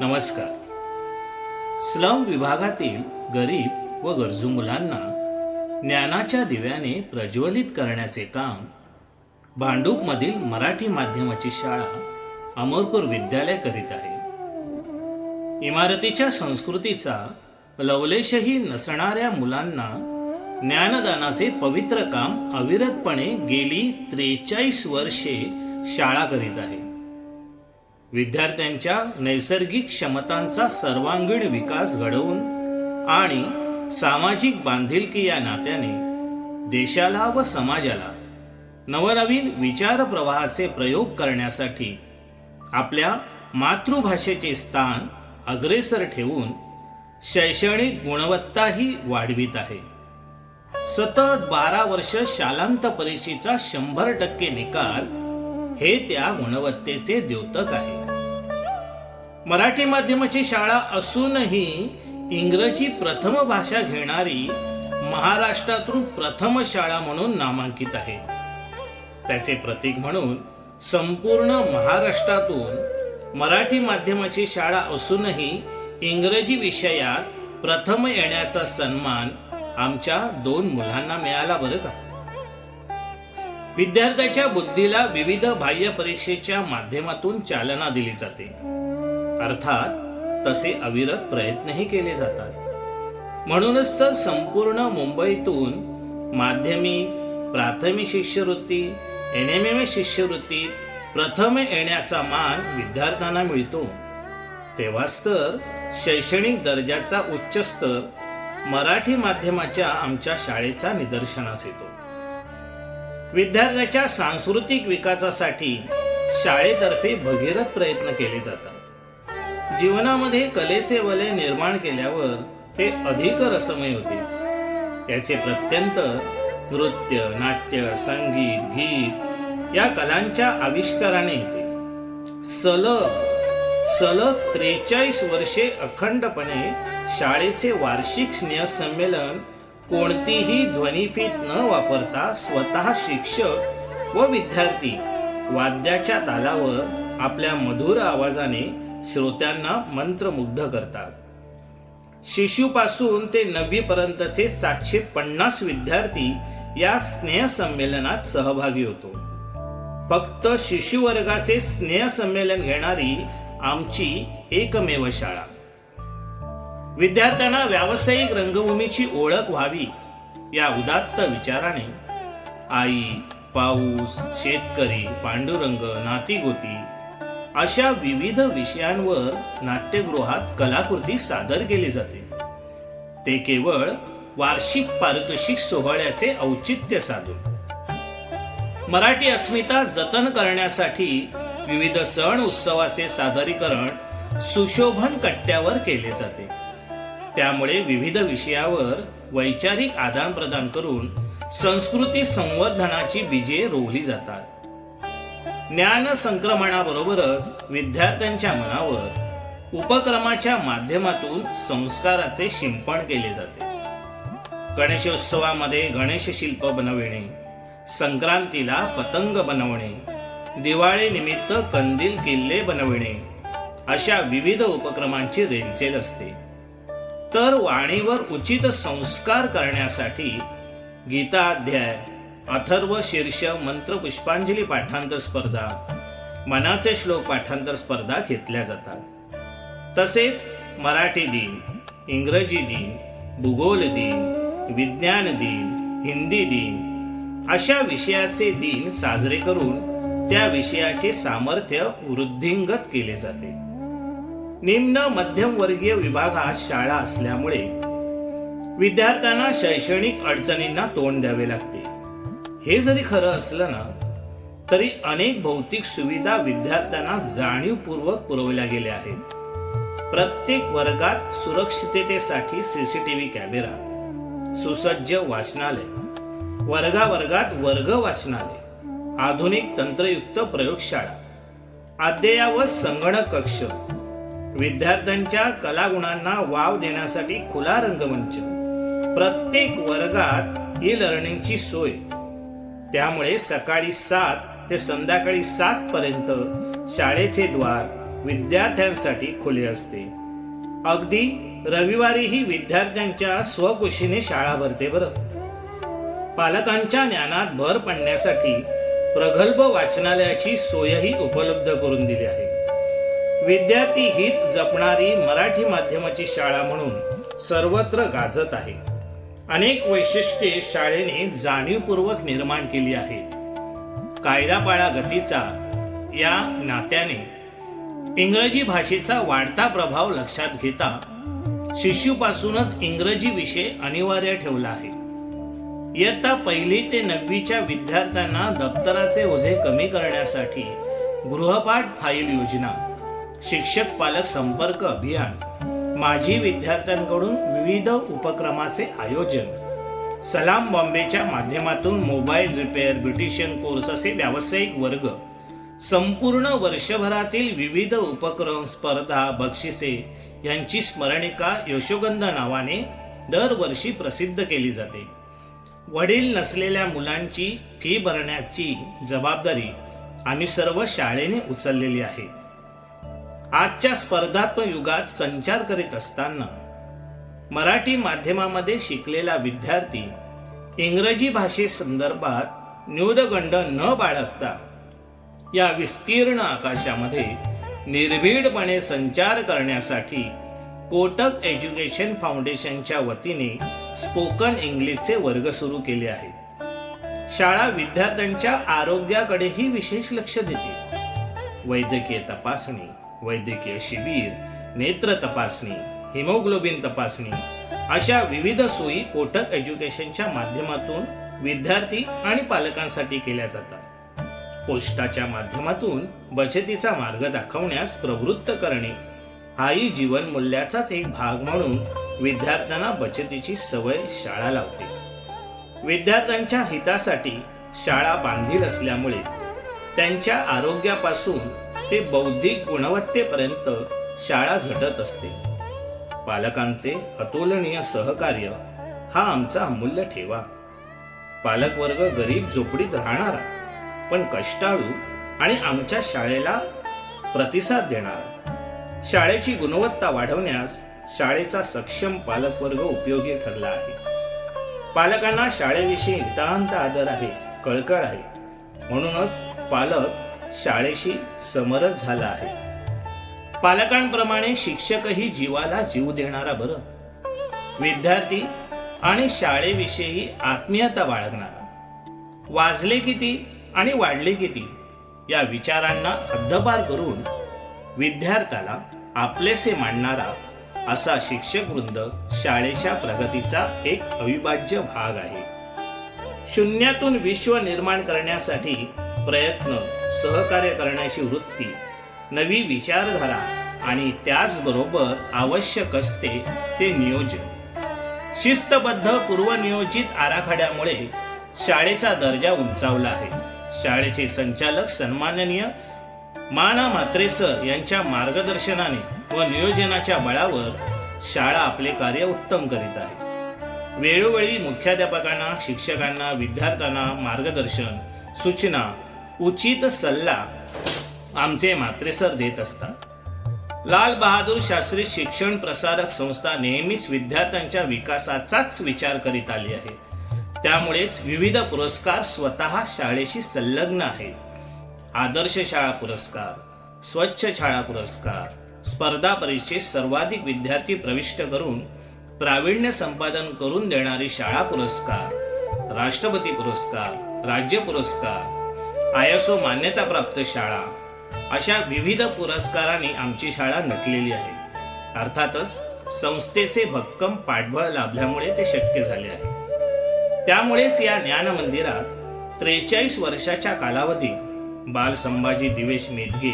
नमस्कार. स्लम विभागातील गरीब व गरजू मुलांना ज्ञानाच्या दिव्याने प्रज्वलित करण्याचे काम भांडूपमधील मराठी माध्यमाची शाळा अमरपूर विद्यालय करीत आहे. इमारतीच्या संस्कृतीचा लवलेशही नसणाऱ्या मुलांना ज्ञानदानाचे पवित्र काम अविरतपणे गेली त्रेचाळीस वर्षे शाळा करीत आहे. विद्यार्थ्यांच्या नैसर्गिक क्षमतांचा सर्वांगीण विकास घडवून आणि सामाजिक बांधिलकी या नात्याने देशाला व समाजाला नवनवीन विचार प्रवाहाचे प्रयोग करण्यासाठी आपल्या मातृभाषेचे स्थान अग्रेसर ठेवून शैक्षणिक गुणवत्ताही वाढवित आहे. सतत बारा वर्ष शालांत परीक्षेचा शंभर टक्के निकाल हे त्या गुणवत्तेचे द्योतक आहे. मराठी माध्यमाची शाळा असूनही इंग्रजी प्रथम भाषा घेणारी महाराष्ट्रातून प्रथम शाळा म्हणून नामांकित आहे. त्याचे प्रतीक म्हणून संपूर्ण महाराष्ट्रातून मराठी माध्यमाची शाळा असूनही इंग्रजी विषयात प्रथम येण्याचा सन्मान आमच्या दोन मुलांना मिळाला बरं का? विद्यार्थ्याच्या बुद्धीला विविध बाह्य परीक्षेच्या माध्यमातून चालना दिली जाते. अर्थात तसे अविरत प्रयत्नही केले जातात. म्हणूनच तर संपूर्ण मुंबईतून माध्यमिक प्राथमिक शिष्यवृत्ती एन एम एम शिष्यवृत्तीत प्रथम येण्याचा मान विद्यार्थ्यांना मिळतो. तेव्हाच तर शैक्षणिक दर्जाचा उच्च स्तर मराठी माध्यमाच्या आमच्या शाळेचा निदर्शनास येतो. विद्यार्थ्याच्या सांस्कृतिक विकासासाठी शाळेतर्फे भगीरथ प्रयत्न केले जातात. जीवनामध्ये कलेचे वलय निर्माण केल्यावर ते अधिक रसमय होते. याचे प्रत्यंत नृत्य नाट्य संगीत गीत या कलांच्या आविष्काराने येते सलग सलग त्रेचाळीस वर्षे अखंडपणे शाळेचे वार्षिक स्नेहसंमेलन कोणतीही ध्वनिफीत न वापरता स्वतः शिक्षक व विद्यार्थी वाद्याच्या तालावर आपल्या मधुर आवाजाने श्रोत्यांना मंत्रमुग्ध करतात. शिशूपासून ते नववीपर्यंतचे सातशे पन्नास विद्यार्थी या स्नेह संमेलनात सहभागी होतो. फक्त शिशुवर्गाचे स्नेहसंमेलन स्नेह संमेलन घेणारी आमची एकमेव शाळा. विद्यार्थ्यांना व्यावसायिक रंगभूमीची ओळख व्हावी या उदात्त विचाराने आई पाऊस शेतकरी पांडुरंग नातीगोती अशा विविध विषयांवर नाट्यगृहात कलाकृती सादर केली जाते. ते केवळ वार्षिक पारितोषिक सोहळ्याचे औचित्य साधून. मराठी अस्मिता जतन करण्यासाठी विविध सण उत्सवाचे सादरीकरण सुशोभन कट्ट्यावर केले जाते. त्यामुळे विविध विषयावर वैचारिक आदान प्रदान करून संस्कृती संवर्धनाची बीजे रोवली जातात. ज्ञान संक्रमणाबरोबरच विद्यार्थ्यांच्या मनावर उपक्रमाच्या माध्यमातून संस्काराचे शिंपण केले जाते. गणेशोत्सवामध्ये गणेश शिल्प बनविणे संक्रांतीला पतंग बनवणे दिवाळी निमित्त कंदील किल्ले बनविणे अशा विविध उपक्रमांची रेलचेल असते. तर वाणीवर उचित संस्कार करण्यासाठी गीताध्याय अथर्व शीर्ष मंत्र पुष्पांजली पाठांतर स्पर्धा मनाचे श्लोक पाठांतर स्पर्धा घेतल्या जातात. तसेच मराठी दिन इंग्रजी दिन भूगोल दिन विज्ञान दिन हिंदी दिन अशा विषयाचे दिन साजरे करून त्या विषयाचे सामर्थ्य वृद्धिंगत केले जाते. निम्न मध्यमवर्गीय विभागात शाळा असल्यामुळे विद्यार्थ्यांना शैक्षणिक अडचणींना तोंड द्यावे लागते. हे जरी खरं असलं ना तरी अनेक भौतिक सुविधा विद्यार्थ्यांना जाणीवपूर्वक पुरवल्या गेल्या आहेत. प्रत्येक वर्गात सुरक्षिततेसाठी सीसीटीव्ही कॅमेरा सुसज्ज वाचनालय वर्गावर्गात वर्ग वाचनालय आधुनिक तंत्रयुक्त प्रयोगशाळा अद्ययावत संगणक कक्ष विद्यार्थ्यांच्या कलागुणांना वाव देण्यासाठी खुला रंगमंच. प्रत्येक वर्गात ई लर्निंगची सोय. त्यामुळे सकाळी सात ते संध्याकाळी सात पर्यंत शाळेचे द्वार विद्यार्थ्यांसाठी खुले असते. अगदी रविवारीही विद्यार्थ्यांच्या स्वकुशीने शाळा भरते बरं. पालकांच्या ज्ञानात भर पडण्यासाठी प्रगल्भ वाचनालयाची सोयही उपलब्ध करून दिली आहे. विद्यार्थी हित जपणारी मराठी माध्यमाची शाळा म्हणून सर्वत्र गाजत आहे. अनेक वैशिष्ट्ये शाळेने जाणीवपूर्वक निर्माण केली आहेत. कायदा पाळा गतीचा या नात्याने इंग्रजी भाषेचा वाढता प्रभाव लक्षात घेता शिशूपासूनच इंग्रजी विषय अनिवार्य ठेवला आहे. इयत्ता पहिली ते नववीच्या विद्यार्थ्यांना दप्तराचे ओझे कमी करण्यासाठी गृहपाठ फाईल योजना शिक्षक पालक संपर्क अभियान माजी विद्यार्थ्यांकडून विविध उपक्रमाचे आयोजन सलाम बॉम्बेच्या माध्यमातून मोबाईल रिपेअर ब्युटिशियन कोर्स असे व्यावसायिक वर्ग संपूर्ण वर्षभरातील विविध उपक्रम स्पर्धा बक्षिसे यांची स्मरणिका यशोगंध नावाने दरवर्षी प्रसिद्ध केली जाते. वडील नसलेल्या मुलांची फी भरण्याची जबाबदारी आम्ही सर्व शाळेने उचललेली आहे. आजच्या स्पर्धात्मक युगात संचार करीत असताना मराठी माध्यमामध्ये शिकलेला विद्यार्थी इंग्रजी भाषे संदर्भात न्यूनगंड न बाळगता या विस्तीर्ण आकाशामध्ये निर्भीडपणे संचार करण्यासाठी कोटक एज्युकेशन फाउंडेशनच्या वतीने स्पोकन इंग्लिशचे वर्ग सुरू केले आहेत. शाळा विद्यार्थ्यांच्या आरोग्याकडेही विशेष लक्ष देते. वैद्यकीय तपासणी वैद्यकीय शिबिर नेत्र तपासणी हिमोग्लोबिन तपासणी अशा विविध सोयी कोटक एज्युकेशनच्या माध्यमातून विद्यार्थी आणि पालकांसाठी केल्या जातात. पोस्टाच्या माध्यमातून बचतीचा मार्ग दाखवण्यास प्रवृत्त करणे हाही जीवन मूल्याचाच एक भाग म्हणून विद्यार्थ्यांना बचतीची सवय शाळा लावते. विद्यार्थ्यांच्या हितासाठी शाळा बांधील असल्यामुळे त्यांच्या आरोग्यापासून ते बौद्धिक गुणवत्तेपर्यंत शाळा झटत असते. पालकांचे अतुलनीय सहकार्य हा आमचा अमूल्य ठेवा. पालक वर्ग गरीब झोपडीत राहणारा पण कष्टाळू आणि आमच्या शाळेला प्रतिसाद देणारा. शाळेची गुणवत्ता वाढवण्यास शाळेचा सक्षम पालकवर्ग उपयोगी ठरला आहे. पालकांना शाळेविषयी नितांत आदर आहे कळकळ आहे. म्हणूनच पालक शाळेशी समरस झाला आहे. पालकांप्रमाणे शिक्षकही जीवाला जीव देणारा बरं. विद्यार्थी आणि शाळेविषयी आत्मीयता बाळगणारा. वाजले किती आणि वाढले किती या विचारांना हद्दपार करून विद्यार्थ्याला आपलेसे मांडणारा असा शिक्षक वृंद शाळेच्या प्रगतीचा एक अविभाज्य भाग आहे. शून्यातून विश्व निर्माण करण्यासाठी प्रयत्न सहकार्य करण्याची वृत्ती नवी विचारधारा आणि त्याचबरोबर आवश्यक असते ते नियोजन. शिस्तबद्ध पूर्वनियोजित आराखड्यामुळे शाळेचा दर्जा उंचावला आहे. शाळेचे संचालक सन्माननीय माना मात्रेसर यांच्या मार्गदर्शनाने व नियोजनाच्या बळावर शाळा आपले कार्य उत्तम करीत आहे. वेळोवेळी मुख्याध्यापकांना शिक्षकांना विद्यार्थ्यांना मार्गदर्शन सूचना उचित सल्ला आमचे मात्रेसर देत असतात. लाल बहादूर शास्त्री शिक्षण प्रसारक संस्था नेहमीच विद्यार्थ्यांच्या विकासाचाच विचार करीत आली आहे. त्यामुळेच विविध पुरस्कार स्वतः शाळेशी संलग्न आहेत. आदर्श शाळा पुरस्कार स्वच्छ शाळा पुरस्कार स्पर्धा परीक्षेत सर्वाधिक विद्यार्थी प्रविष्ट करून प्रावीण्य संपादन करून देणारी शाळा पुरस्कार राष्ट्रपती पुरस्कार राज्य पुरस्कार आयएसओ मान्यताप्राप्त शाळा. अशा विविध पुरस्कारांनी आमची शाळा नटलेली आहे. अर्थातच संस्थेचे भक्कम पाठबळ लाभल्यामुळे ते शक्य झाले आहे. त्यामुळेच या ज्ञान मंदिरात त्रेचाळीस वर्षाच्या कालावधीत बाल संभाजी दिवेश मेदगे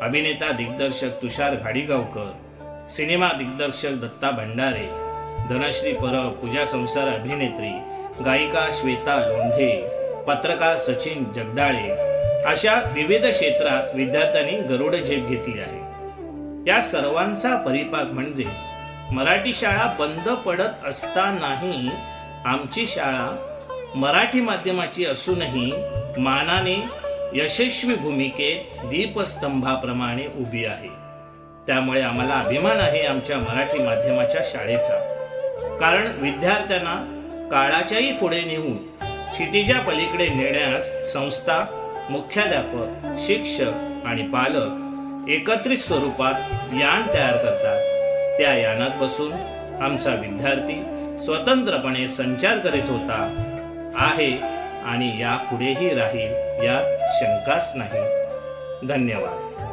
अभिनेता दिग्दर्शक तुषार घाडीगावकर सिनेमा दिग्दर्शक दत्ता भंडारे धनश्री परब पूजा संसार अभिनेत्री गायिका श्वेता लोंढे पत्रकार सचिन जगदाळे अशा विविध क्षेत्रात विद्यार्थ्यांनी गरुड झेप घेतली आहे. या सर्वांचा परिपाक म्हणजे मराठी शाळा बंद पडत असतानाही आमची शाळा मराठी माध्यमाची असूनही मानाने यशस्वी भूमिकेत दीपस्तंभाप्रमाणे उभी आहे. त्यामुळे आम्हाला अभिमान आहे आमच्या मराठी माध्यमाच्या शाळेचा. कारण विद्यार्थ्यांना काळाच्याही पुढे नेऊन क्षितिजा पलीकडे नेण्यास संस्था मुख्याध्यापक शिक्षक आणि पालक एकत्रित स्वरूपात यान तयार करतात. त्या यानात बसून आमचा विद्यार्थी स्वतंत्रपणे संचार करीत होता आहे आणि यापुढेही राहील यात शंकाच नाही. धन्यवाद.